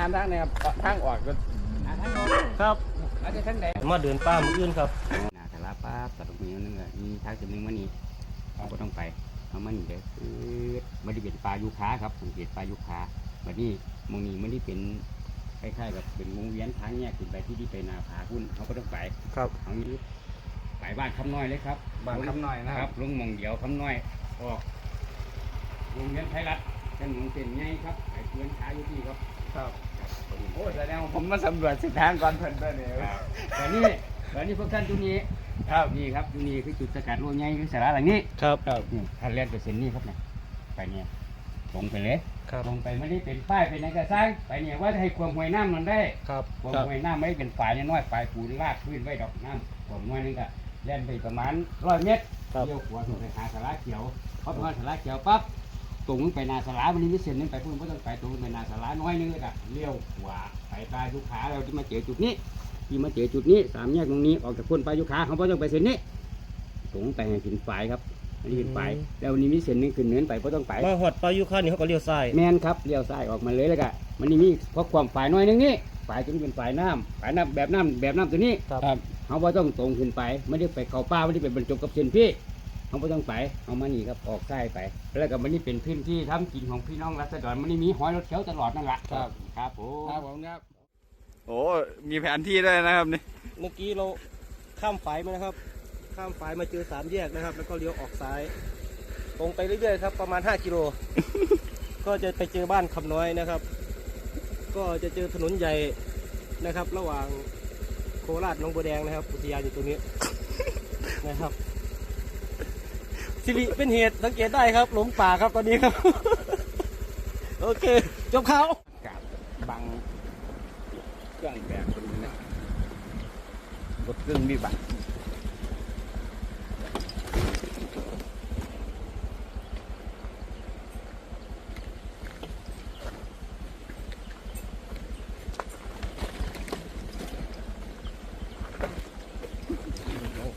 วันนี้ครับผมถามทางเนี่ยครับทางออกก็หาทางออกครับอาจจะทางไหนมาเดินป่ามืออื่นครับนาสาราป้าตัดตรงนี้นึงอะมีทางจุดหนึงมานี่เราก็ต้องไปเอามานี่เด้อคือมันได้เป็นปลายูคาครับสังเกตปลายูคาบัดนี้มองนี้มันได้เป็นคล้ายๆกับเป็นวงเวียนทางแยกขึ้นไปที่ที่ไปนาผาหุ้นเขาก็ต้องไปครับเอางี้ไปบ้านคำน้อยเลยครับบ้านคำน้อยนะครับลุงหมองเดียวคำน้อยออกโรงเรียนไทยรัฐเป็นหมองเต็นไงครับไอ้เพื่อนขายอยู่ที่ครับครับครับ โอ้แสดงว่าผมมาสำรวจเส้นทางก่อนเพิ่นเพิ่นเนี่ยตอนนี้ตอนนี้พวกท่านจุดนี้ครับนี่ครับจุดนี้คือจุดสกัดโลใหญ่คือสาระหลังนี้ครับนี่ท่านเล่นไปเส้นนี้ครับเนี่ยไปเนี่ยตรงไปเลยครับตรงไปไม่ได้เป็นป้ายเป็นอะไรก็สร้างไปเนี่ยว่าให้ความห่วยน้ำมันได้ครับผมไว้หน้าไม่เป็นฝายน้อยๆฝายปูนลากพื้นไว้ดอกน้ำผมไว้นึงก็เล่นไปประมาณร้อยเมตรครับเลี้ยวขวาลงไปหาสาราเขียวพอไปหาสาราเขียวปั๊บต รงไปนาสารามันนี่มีเส้นหนึงไปพุ่นไม่ต้องไปตรงไปนาสาราน้อยนึงก็เลี้ยวขวาไปปลายุขาเราที่มาเจอจุดนี้ที่มาเจอจุดนี้สามแยกตรงนี้ออกจากพ้นปลายุขาเขาไม่ต้องไปเส้นนี้ตรงไปให้ขึ้นฝายครับอันนี้ขึ้นฝายแล้ววันนี้มีเส้นหนึงขึ้นเนินไปไม่ต้องไปมาหอดปลายุคานี่เขาก็เลี้ยวซ้ายแมนครับเลี้ยวซ้ายออกมาเลยแล้วก็มันนี่มีเพราะความฝ่ายน้อยหนึงนี่ฝ่ายจะเป็นฝ่ายน้ำฝ่ายน้ำแบบน้ำแบบน้ำตัวนี้ครับเขาว่าต้องตรงขึ้นไปไม่ได้ไปเข้าป่าไม่ได้ไปบรรจบกับเส้นพี่ เขาไม่ต้องไปเอามานี่ครับออกซ้ายไป แล้วก็มันนี่เป็นพื้นที่ทำกินของพี่น้องรัษฎรมันนี่มีหอยรถเขียวตลอดนั่นแหละครับ ครับผมครับผมครับโอ้มีแผนที่ด้วยนะครับนี่เมื่อกี้เราข้ามฝายมานะครับ ข้ามฝายมาเจอสามแยกนะครับ แล้วก็เลี้ยวออกซ้าย ตรงไปเรื่อยๆครับ ประมาณ5กิโลก็จะไปเจอบ้านคำน้อยนะครับ ก็จะเจอถนนใหญ่นะครับ ระหว่างโคราชหนองบัวแดงนะครับอุทยานอยู่ตรงนี้นะครับ สิริเป็นเหตุสังเกตได้ครับหลงป่าครับตอนนี้ครับ โอเค จบข่าวกับบังเครื่องแบบคนนี้นะรถเครื่องมีบัตร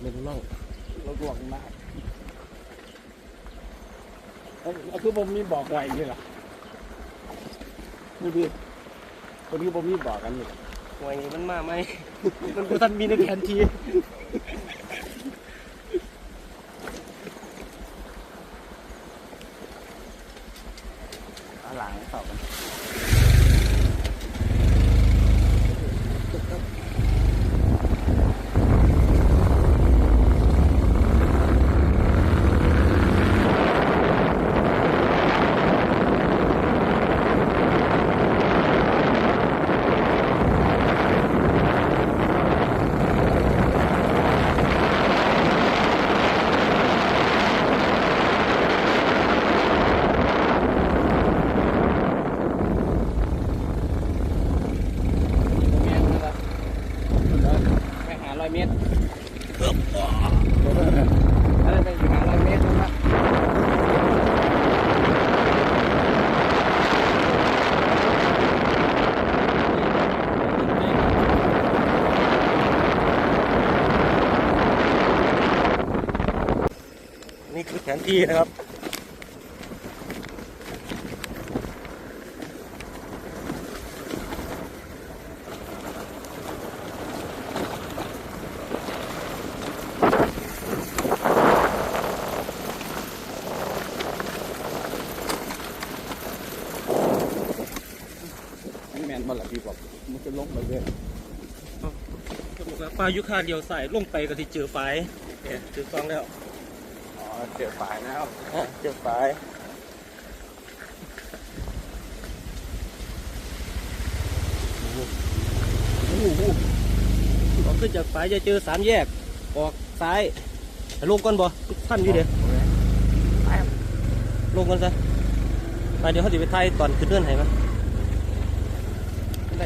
เล่นล่องรถหลวงมากเอ้ย คือผมมีบอกไว้นี่ล่ะนี่พี่คนนี้ผมมีบอกกันนี่ หวยนี้มันมาไหม มันกูทันมีในแผนที เอาหลังเข้ากัน ไปหาร้อยเมตร อะไรไปอยู่หาร้อยเมตรนะครับ นี่คือแผน ที่นะครับนี่แมนบอลละพี่บอกมันจะลงไปเลยปลายุคาเดียวใส่ลงไปก็ที่เจอไฟเนี่ยเจอฟองแล้ว เจอฝ่ายนะครับอะเจอไฟออกขึ้นจากไฟจะเจอสามแยก ออกซ้ายลงก่อนบ่ท่านอยู่เดี๋ยวลงก่อนซะไปเดี๋ยวเขาจะไปไทยตอนขึ้นเดินให้มั้ยได้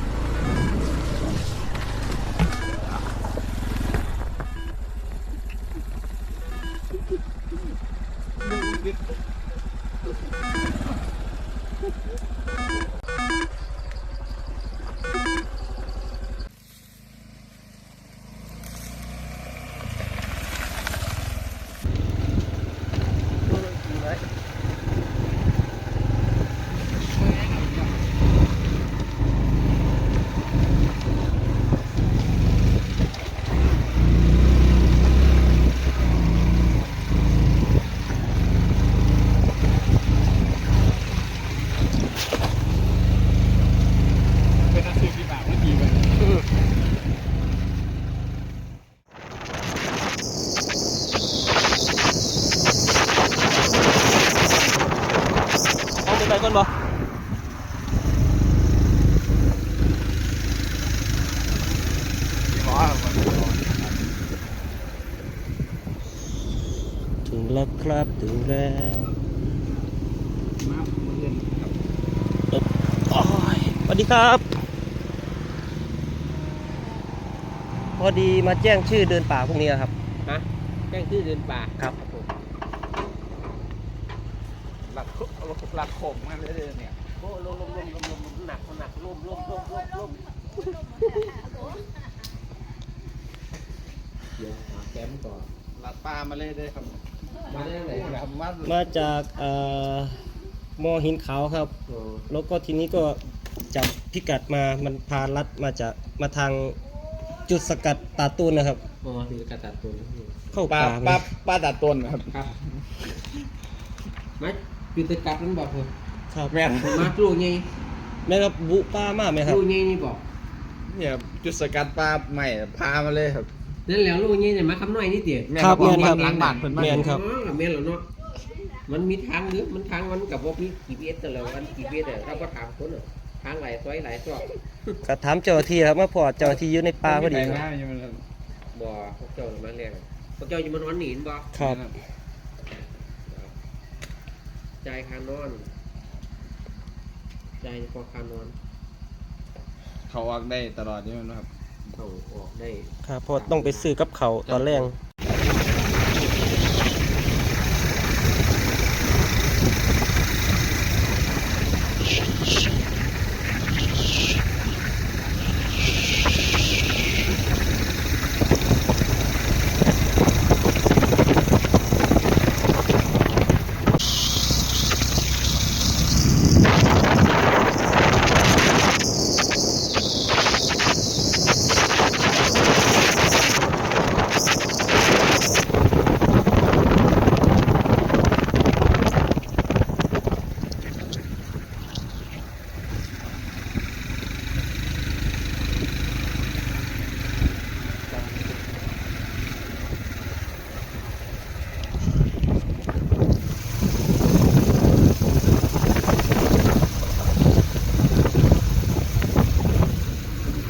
ก่อนบ่ถึงแล้วครับถึงแล้วมาเรียนครับโอ้ยสวัสดีครับ พอดีมาแจ้งชื่อเดินป่าพวกนี้ครับ ฮะ แจ้งชื่อเดินป่าครับ ผม หลักหลักขมกันเลยเนี่ยโอ้ลมลมลมลมลมหนักหนักลมลมลมลมลมเดี๋ยวหาแก้มก่อนหลักปลามาเลยเลยครับ มาได้ไหนครับมามาจากเอ่อมอหินขาวครับโอ้แล้วก็ทีนี้ก็จับพิกัดมามันพาลัดมาจากมาทางจุดสกัดตาตูนนะครับโหคือกระตัดตัวนี้เข้าปลาป่าปลาปลาตัดต้นครับครับไม่ปิดตะกัดนั่นบอกผมครับแม่นมาลูกไงแม่ครับบุป้ามากไหมครับลูกไงนี่บอกเนี่ยจุดสกัดปลาใหม่พามาเลยครับนั่นแหล้วลูกไงเนี่ยมาคำน้อยนี่เตี๋ยแม่ครับออกแม่นครับ หลังบ้านเพิ่นมาแม่นครับ อ๋อแม่นแล้วเนาะมันมีทางหรือมันทางมันกับพวกนี้กี่เอสแต่ละวันกี่เอสแต่เราก็ถามคนอะทางหลายซอยหลายซอกก็ถามเจ้าหน้าที่ครับเมื่อพอเจ้าหน้าที่อยู่ในป่าพอดีไปครับง่ายอยู่มันเลยบ่พวกเจ้ามาเรียกพวกเจ้าอยู่มันวันหนีนบ่ครับ จ่ายค่านอนจ่ายพอค่านอนเขาออกได้ตลอดนี่มันครับเข้าออกได้ ครับเพอต้องไปซื้อกับเขาวตอนแรก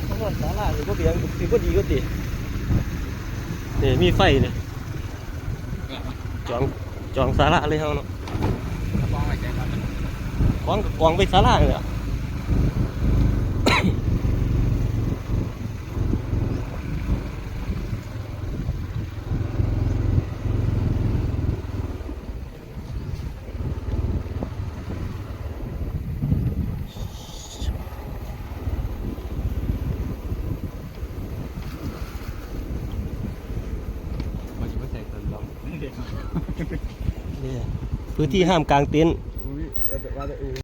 ทั้งหมดสาราหรือว่าเบียงถือว่าดีก็ดีนี่ มีไฟเนี่ยจองจองสาราเลยเฮาเนาะมองอะไรแกครับกองกองไปสาราเลยอะ มันจะไม่ใส่ตนลม นี่ พื้นที่ห้ามกลางเต็นท์